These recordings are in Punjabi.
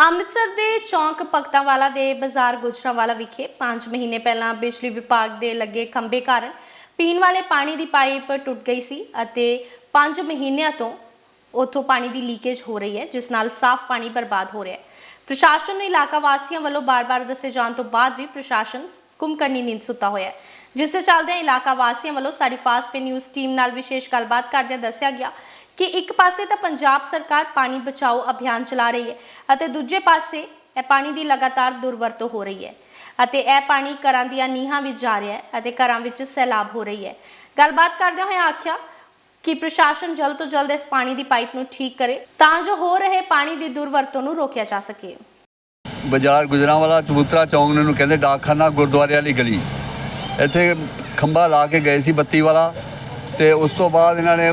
ਅੰਮ੍ਰਿਤਸਰ ਦੇ ਚੌਂਕ ਭਗਤਾਂਵਾਲਾ ਦੇ ਬਾਜ਼ਾਰ ਗੁਜਰਾਂਵਾਲਾ ਵਿਖੇ 5 ਮਹੀਨੇ ਪਹਿਲਾਂ ਬਿਜਲੀ ਵਿਭਾਗ ਦੇ ਲੱਗੇ ਖੰਭੇ ਕਾਰਨ ਪੀਣ ਵਾਲੇ ਪਾਣੀ ਦੀ ਪਾਈਪ ਟੁੱਟ ਗਈ ਸੀ ਅਤੇ 5 ਮਹੀਨਿਆਂ ਤੋਂ ਉੱਥੋਂ ਪਾਣੀ ਦੀ ਲੀਕੇਜ ਹੋ ਰਹੀ ਹੈ, ਜਿਸ ਨਾਲ ਸਾਫ਼ ਪਾਣੀ ਬਰਬਾਦ ਹੋ ਰਿਹਾ ਹੈ। ਪ੍ਰਸ਼ਾਸਨ ਨੂੰ ਇਲਾਕਾ ਵਾਸੀਆਂ ਵੱਲੋਂ ਬਾਰ-ਬਾਰ ਦੱਸੇ ਜਾਣ ਤੋਂ ਬਾਅਦ ਵੀ ਪ੍ਰਸ਼ਾਸਨ ਕੁੰਭਕਰਨੀ ਨੀਂਦ ਸੁੱਤਾ ਹੋਇਆ ਹੈ। ਜਿਸ ਦੇ ਚੱਲਦਿਆਂ ਇਲਾਕਾ ਵਾਸੀਆਂ ਵੱਲੋਂ ਸਾਡੀ ਫਾਸਟ ਨਿਊਜ਼ ਟੀਮ ਨਾਲ ਵਿਸ਼ੇਸ਼ ਗੱਲਬਾਤ ਕਰਦਿਆਂ ਦੱਸਿਆ ਗਿਆ ਕਿ ਇੱਕ ਪਾਸੇ ਤਾਂ ਪੰਜਾਬ ਸਰਕਾਰ ਪਾਣੀ ਬਚਾਓ ਅਭਿਆਨ ਚਲਾ ਰਹੀ ਹੈ ਅਤੇ ਦੂਜੇ ਪਾਸੇ ਇਹ ਪਾਣੀ ਦੀ ਲਗਾਤਾਰ ਦੁਰਵਰਤੋਂ ਹੋ ਰਹੀ ਹੈ ਅਤੇ ਇਹ ਪਾਣੀ ਘਰਾਂ ਦੀਆਂ ਨੀਹਾਂ ਵਿੱਚ ਜਾ ਰਿਹਾ ਹੈ ਅਤੇ ਘਰਾਂ ਵਿੱਚ ਸੈਲਾਬ ਹੋ ਰਹੀ ਹੈ। ਗੱਲਬਾਤ ਕਰਦਿਆਂ ਹੋਇਆ ਆਖਿਆ ਕਿ ਪ੍ਰਸ਼ਾਸਨ ਜਲਦ ਤੋਂ ਜਲਦ ਇਸ ਪਾਣੀ ਦੀ ਪਾਈਪ ਨੂੰ ਠੀਕ ਕਰੇ ਤਾਂ ਜੋ ਹੋ ਰਹੇ ਪਾਣੀ ਦੀ ਦੁਰਵਰਤੋਂ ਨੂੰ ਰੋਕਿਆ ਜਾ ਸਕੇ। ਬਾਜ਼ਾਰ ਗੁਜਰਾਂਵਾਲਾ ਚਬੂਤਰਾ ਚੌਂਕ ਨੂੰ ਕਹਿੰਦੇ ਡਾਕਖਾਨਾ ਗੁਰਦੁਆਰੇ ਵਾਲੀ ਗਲੀ। ਇੱਥੇ ਖੰਭਾ ਲਾ ਕੇ ਗਏ ਸੀ ਬੱਤੀ ਵਾਲਾ ਤੇ ਉਸ ਤੋਂ ਬਾਅਦ ਇਹਨਾਂ ਨੇ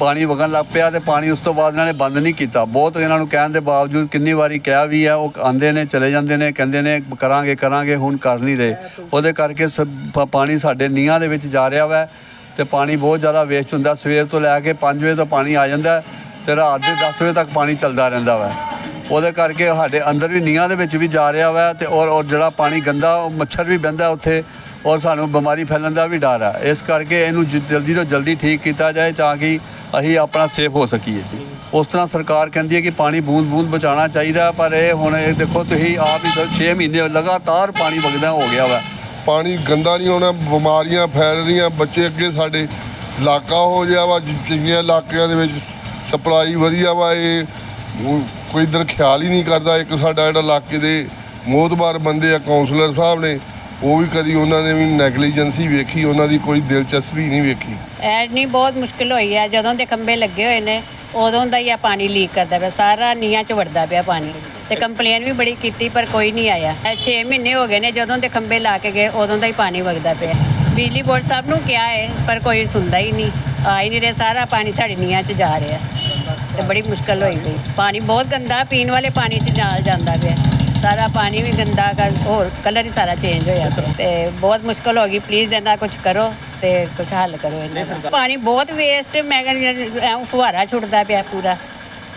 ਪਾਣੀ ਵਗਣ ਲੱਗ ਪਿਆ ਤੇ ਪਾਣੀ ਉਸ ਤੋਂ ਬਾਅਦ ਇਹਨਾਂ ਨੇ ਬੰਦ ਨਹੀਂ ਕੀਤਾ। ਬਹੁਤ ਇਹਨਾਂ ਨੂੰ ਕਹਿਣ ਦੇ ਬਾਵਜੂਦ ਕਿੰਨੀ ਵਾਰੀ ਕਿਹਾ ਵੀ ਆ ਉਹ ਆਂਦੇ ਨੇ, ਚਲੇ ਜਾਂਦੇ ਨੇ, ਕਹਿੰਦੇ ਨੇ, ਕਰਾਂਗੇ ਕਰਾਂਗੇ, ਹੁਣ ਕਰ ਨਹੀਂ ਰਹੇ। ਉਹਦੇ ਕਰਕੇ ਸਭ ਪਾਣੀ ਸਾਡੇ ਨੀਹਾਂ ਦੇ ਵਿੱਚ ਜਾ ਰਿਹਾ ਵਾ ਤੇ ਪਾਣੀ ਬਹੁਤ ਜ਼ਿਆਦਾ ਵੇਸਟ ਹੁੰਦਾ। ਸਵੇਰ ਤੋਂ ਲੈ ਕੇ 5 ਵਜੇ ਤੋਂ ਪਾਣੀ ਆ ਜਾਂਦਾ ਹੈ ਤੇ ਰਾਤ ਦੇ 10 ਵਜੇ ਤੱਕ ਪਾਣੀ ਚੱਲਦਾ ਰਹਿੰਦਾ ਵਾ। ਉਹਦੇ ਕਰਕੇ ਸਾਡੇ ਅੰਦਰ ਵੀ ਨੀਹਾਂ ਦੇ ਵਿੱਚ ਵੀ ਜਾ ਰਿਹਾ ਵਾ ਤੇ ਔਰ ਔਰ ਜਿਹੜਾ ਪਾਣੀ ਗੰਦਾ ਮੱਛਰ ਵੀ ਬਹਿੰਦਾ ਉੱਥੇ ਔਰ ਸਾਨੂੰ ਬਿਮਾਰੀ ਫੈਲਣ ਦਾ ਵੀ ਡਰ ਹੈ ਇਸ ਕਰਕੇ ਇਹਨੂੰ ਜ- ਜਲਦੀ ਤੋਂ ਜਲਦੀ ਠੀਕ ਕੀਤਾ ਜਾਏ ਤਾਂ ਕਿ ਅਸੀਂ ਆਪਣਾ ਸੇਫ ਹੋ ਸਕੀਏ। ਉਸ ਤਰ੍ਹਾਂ ਸਰਕਾਰ ਕਹਿੰਦੀ ਹੈ ਕਿ ਪਾਣੀ ਬੂੰਦ ਬੂੰਦ ਬਚਾਉਣਾ ਚਾਹੀਦਾ, ਪਰ ਇਹ ਹੁਣ ਇਹ ਦੇਖੋ ਤੁਸੀਂ ਆਪ ਹੀ 6 ਮਹੀਨੇ ਲਗਾਤਾਰ ਪਾਣੀ ਵਗਦਾ ਹੋ ਗਿਆ ਵਾ। ਪਾਣੀ ਗੰਦਾ ਨਹੀਂ ਹੋਣਾ, ਬਿਮਾਰੀਆਂ ਫੈਲ ਰਹੀਆਂ, ਬੱਚੇ ਅੱਗੇ ਸਾਡੇ ਇਲਾਕਾ ਹੋ ਗਿਆ ਵਾ, ਜਿ- ਜਿੰਨੀਆਂ ਇਲਾਕਿਆਂ ਦੇ ਵਿੱਚ ਸਪਲਾਈ ਵਧੀਆ ਵਾ, ਇਹ ਉਹ ਕੋਈ ਇਧਰ ਖਿਆਲ ਹੀ ਨਹੀਂ ਕਰਦਾ। ਇੱਕ ਸਾਡਾ ਜਿਹੜਾ ਇਲਾਕੇ ਦੇ ਮੋਤਬਾਰ ਬੰਦੇ ਆ ਕਾਉਂਸਲਰ ਸਾਹਿਬ ਨੇ ਉਹ ਵੀ ਕਦੀ ਉਹਨਾਂ ਨੇ ਵੀ ਨੈਗਲੀਜੈਂਸੀ ਵੇਖੀ, ਉਹਨਾਂ ਦੀ ਕੋਈ ਦਿਲਚਸਪੀ ਨਹੀਂ ਵੇਖੀ। ਐਡ ਬਹੁਤ ਮੁਸ਼ਕਿਲ ਹੋਈ ਹੈ। ਜਦੋਂ ਦੇ ਖੰਭੇ ਲੱਗੇ ਹੋਏ ਨੇ, ਉਦੋਂ ਦਾ ਹੀ ਆ ਪਾਣੀ ਲੀਕ ਕਰਦਾ ਪਿਆ। ਸਾਰਾ ਨੀਹਾਂ 'ਚ ਵੜਦਾ ਪਿਆ ਪਾਣੀ। ਤੇ ਕੰਪਲੇਨ ਵੀ ਬੜੀ ਕੀਤੀ, ਪਰ ਕੋਈ ਨਹੀਂ ਆਇਆ। 6 ਮਹੀਨੇ ਹੋ ਗਏ ਨੇ, ਜਦੋਂ ਦੇ ਖੰਭੇ ਲਾ ਕੇ ਗਏ, ਉਦੋਂ ਦਾ ਹੀ ਪਾਣੀ ਵਗਦਾ ਪਿਆ। ਬਿਜਲੀ ਬੋਰਡ ਸਾਹਿਬ ਨੂੰ ਕਿਹਾ ਹੈ ਪਰ ਕੋਈ ਸੁਣਦਾ ਹੀ ਨਹੀਂ। ਆ ਹੀ ਨਹੀਂ ਰਿਹਾ, ਸਾਰਾ ਪਾਣੀ ਸਾਡੀ ਨੀਹਾਂ 'ਚ ਜਾ ਰਿਹਾ। ਤੇ ਬੜੀ ਮੁਸ਼ਕਲ ਹੋਈ ਗਈ। ਪਾਣੀ ਬਹੁਤ ਗੰਦਾ, ਪੀਣ ਵਾਲੇ ਪਾਣੀ 'ਚ ਜਾ ਜਾਂਦਾ ਪਿਆ। ਸਾਰਾ ਪਾਣੀ ਵੀ ਗੰਦਾ ਕਰ ਹੋਰ ਕਲਰ ਹੀ ਸਾਰਾ ਚੇਂਜ ਹੋਇਆ। ਤੇ ਬਹੁਤ ਮੁਸ਼ਕਲ ਹੋ ਗਈ। ਪਲੀਜ਼ ਇਹਨਾਂ ਕੁਝ ਕਰੋ ਤੇ ਕੁਝ ਹੱਲ ਕਰੋ ਇਹਨਾਂ ਦਾ। ਪਾਣੀ ਬਹੁਤ ਵੇਸਟ ਮੈਂ ਕਹਿੰਦੀ ਐ ਫੁਹਾਰਾ ਛੁੱਟਦਾ ਪਿਆ ਪੂਰਾ।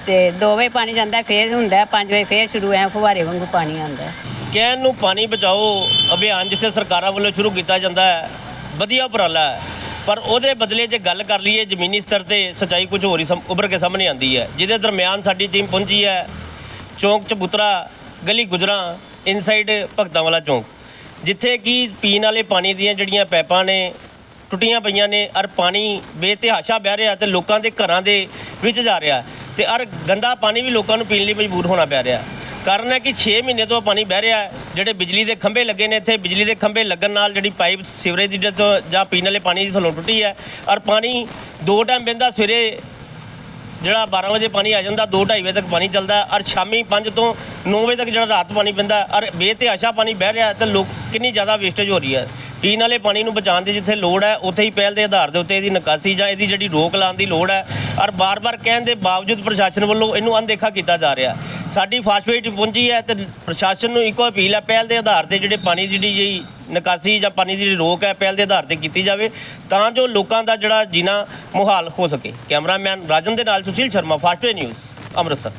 ਤੇ 2 ਵਜੇ ਪਾਣੀ ਜਾਂਦਾ ਫੇਰ ਹੁੰਦਾ 5 ਵਜੇ ਫੇਰ ਸ਼ੁਰੂ ਐ ਫੁਹਾਰੇ ਵਾਂਗੂ ਪਾਣੀ ਆਉਂਦਾ ਕਹਿਣ ਨੂੰ ਪਾਣੀ ਬਚਾਓ ਅਭਿਆਨ ਜਿੱਥੇ ਸਰਕਾਰਾਂ ਵੱਲੋਂ ਸ਼ੁਰੂ ਕੀਤਾ ਜਾਂਦਾ ਹੈ ਵਧੀਆ ਉਪਰਾਲਾ ਹੈ। ਪਰ ਉਹਦੇ ਬਦਲੇ ਜੇ ਗੱਲ ਕਰ ਲਈਏ ਜ਼ਮੀਨੀ ਸਤਰ ਤੇ ਸਚਾਈ ਕੁਝ ਹੋਰ ਹੀ ਉੱਭਰ ਕੇ ਸਾਹਮਣੇ ਆਉਂਦੀ ਹੈ। ਜਿਹਦੇ ਦਰਮਿਆਨ ਸਾਡੀ ਟੀਮ ਪਹੁੰਚੀ ਹੈ ਚੌਂਕ ਚਬੂਤਰਾ ਗਲੀ ਗੁਜਰਾਂ ਇਨਸਾਈਡ ਭਗਤਾਂ ਵਾਲਾ ਚੌਂਕ, ਜਿੱਥੇ ਕਿ ਪੀਣ ਵਾਲੇ ਪਾਣੀ ਦੀਆਂ ਜਿਹੜੀਆਂ ਪੈਪਾਂ ਨੇ, ਟੁੱਟੀਆਂ ਪਈਆਂ ਨੇ ਔਰ ਪਾਣੀ ਬੇਤਹਾਸ਼ਾ ਵਹਿ ਰਿਹਾ ਤੇ ਲੋਕਾਂ ਦੇ ਘਰਾਂ ਦੇ ਵਿੱਚ ਜਾ ਰਿਹਾ ਤੇ ਔਰ ਗੰਦਾ ਪਾਣੀ ਵੀ ਲੋਕਾਂ ਨੂੰ ਪੀਣ ਲਈ ਮਜਬੂਰ ਹੋਣਾ ਪੈ ਰਿਹਾ। ਕਾਰਨ ਹੈ ਕਿ 6 ਮਹੀਨੇ ਤੋਂ ਪਾਣੀ ਵਹਿ ਰਿਹਾ ਜਿਹੜੇ ਬਿਜਲੀ ਦੇ ਖੰਭੇ ਲੱਗੇ ਨੇ ਇੱਥੇ, ਬਿਜਲੀ ਦੇ ਖੰਭੇ ਲੱਗਣ ਨਾਲ ਜਿਹੜੀ ਪਾਈਪ ਸੀਵਰੇਜ ਦੀ ਜਾਂ ਪੀਣ ਵਾਲੇ ਪਾਣੀ ਦੀ ਥੱਲੋਂ ਟੁੱਟੀ ਹੈ ਔਰ ਪਾਣੀ ਦੋ ਟਾਈਮ ਬਹਿੰਦਾ ਸਵੇਰੇ ਜਿਹੜਾ 12 ਵਜੇ ਪਾਣੀ ਆ ਜਾਂਦਾ 2:30 ਵਜੇ ਤੱਕ ਪਾਣੀ ਚੱਲਦਾ, ਔਰ ਸ਼ਾਮੀ 5 ਤੋਂ 9 ਵਜੇ ਤੱਕ ਜਿਹੜਾ ਰਾਤ ਪਾਣੀ ਪੈਂਦਾ ਹੈ ਔਰ ਬੇਤਹਾਸ਼ਾ ਪਾਣੀ ਬਹਿ ਰਿਹਾ ਹੈ, ਤੇ ਲੋਕ ਕਿੰਨੀ ਜ਼ਿਆਦਾ ਵੇਸਟੇਜ ਹੋ ਰਹੀ ਹੈ। ਪੀਣ ਵਾਲੇ ਪਾਣੀ ਨੂੰ ਬਚਾਉਣ ਦੀ ਜਿੱਥੇ ਲੋੜ ਹੈ, ਉੱਥੇ ਹੀ ਪਹਿਲ ਦੇ ਆਧਾਰ ਦੇ ਉੱਤੇ ਇਹਦੀ ਨਿਕਾਸੀ ਜਾਂ ਇਹਦੀ ਜਿਹੜੀ ਰੋਕ ਲਾਉਣ ਦੀ ਲੋੜ ਹੈ। ਔਰ ਬਾਰ-ਬਾਰ ਕਹਿਣ ਦੇ ਬਾਵਜੂਦ ਪ੍ਰਸ਼ਾਸਨ ਵੱਲੋਂ ਇਹਨੂੰ ਅਣਦੇਖਾ ਕੀਤਾ ਜਾ ਰਿਹਾ। ਸਾਡੀ ਫਾਸਫੇਟ ਪਹੁੰਚੀ ਹੈ ਤੇ ਪ੍ਰਸ਼ਾਸਨ ਨੂੰ ਇੱਕੋ ਅਪੀਲ ਹੈ, ਪਹਿਲ ਦੇ ਆਧਾਰ ਤੇ ਜਿਹੜੇ ਪਾਣੀ ਦੀ ਜਿਹੜੀ ਜਿਹੜੀ ਨਿਕਾਸੀ ਜਾਂ ਪਾਣੀ ਦੀ ਜਿਹੜੀ ਰੋਕ ਹੈ, ਪਹਿਲ ਦੇ ਆਧਾਰ ਤੇ ਕੀਤੀ ਜਾਵੇ, ਤਾਂ ਜੋ ਲੋਕਾਂ ਦਾ ਜਿਹੜਾ ਜੀਣਾ ਮੁਹਾਲ ਹੋ ਸਕੇ। ਕੈਮਰਾਮੈਨ ਰਾਜਨ ਦੇ ਨਾਲ ਸੁਸ਼ੀਲ ਸ਼ਰਮਾ ਫਾਸਟਵੇ ਨਿਊਜ਼, ਅੰਮ੍ਰਿਤਸਰ।